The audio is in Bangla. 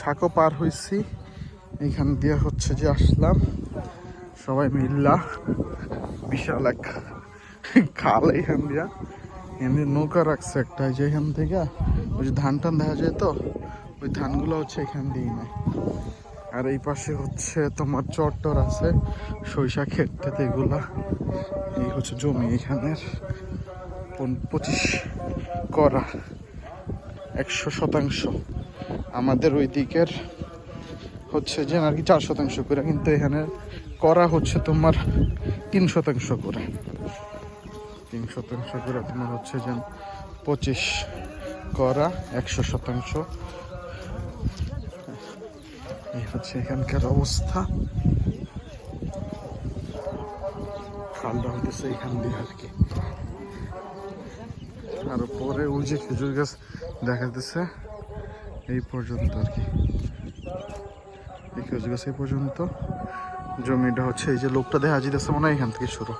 সাঁকো পার হয়েছি এইখান দিয়ে হচ্ছে যে আসলাম। সবাই মিল্লা, বিশাল এক খাল এইখান দিয়া। এমনি নৌকা রাখছে একটা যে এখান থেকে। ওই যে ধান টান দেখা যায় তো, ওই ধানগুলো হচ্ছে এখান দিয়েই নেয়। আর এই পাশে হচ্ছে তোমার চট্টর আছে, সরিষা ক্ষেত টেত এগুলা। এই হচ্ছে জমি এখানের। পঁচিশ করা, একশো শতাংশ। আমাদের ওই দিকের হচ্ছে যে আর কি চার শতাংশ করে, কিন্তু এখানে করা হচ্ছে তোমার তিন শতাংশ করে। তিন শতাংশ করে তোমার হচ্ছে যে পঁচিশ করা একশো শতাংশ। এই হচ্ছে এখানকার অবস্থা। খালটা হইতেছে এখান দিয়ে আর কি। আর পরে ওই যে খেজুর গাছ দেখা যাচ্ছে এই পর্যন্ত আর কি। এই গাছ এই পর্যন্ত? জমিটা হচ্ছে এই যে লোকটা দেখা যেতেছে মনে হয় এখান থেকে শুরু।